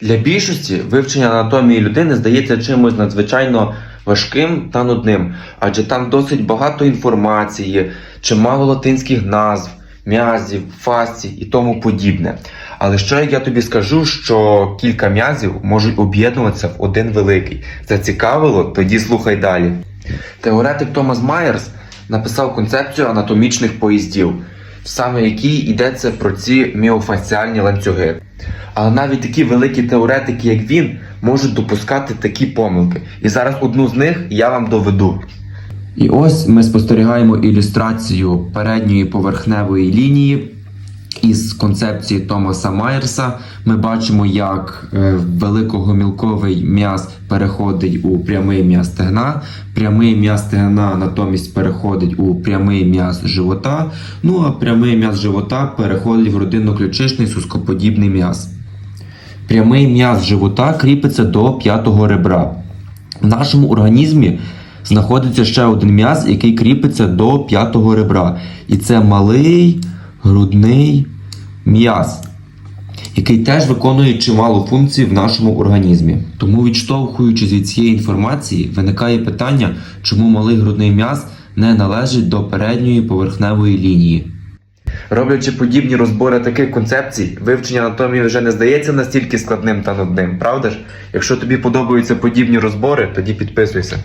Для більшості вивчення анатомії людини здається чимось надзвичайно важким та нудним, адже там досить багато інформації, чимало латинських назв, м'язів, фасцій і тому подібне. Але що як я тобі скажу, що кілька м'язів можуть об'єднуватися в один великий? Зацікавило? Тоді слухай далі. Теоретик Томас Майерс написав концепцію анатомічних поїздів, саме якій йдеться про ці міофасціальні ланцюги. Але навіть такі великі теоретики, як він, можуть допускати такі помилки. І зараз одну з них я вам доведу. І ось ми спостерігаємо ілюстрацію передньої поверхневої лінії із концепції Томаса Майерса. Ми бачимо, як е, великогомілковий м'яз переходить у прямий м'яз стегна, прямий м'яз стегна натомість переходить у прямий м'яз живота. Ну а прямий м'яз живота переходить в родинно-ключичний сускоподібний м'яз. Прямий м'яз живота кріпиться до п'ятого ребра. В нашому організмі знаходиться ще один м'яз, який кріпиться до п'ятого ребра. І це малий грудний м'яз, який теж виконує чимало функцій в нашому організмі. Тому, відштовхуючись від цієї інформації, виникає питання, чому малий грудний м'яз не належить до передньої поверхневої лінії. Роблячи подібні розбори таких концепцій, вивчення анатомії вже не здається настільки складним та нудним, правда ж? Якщо тобі подобаються подібні розбори, тоді підписуйся.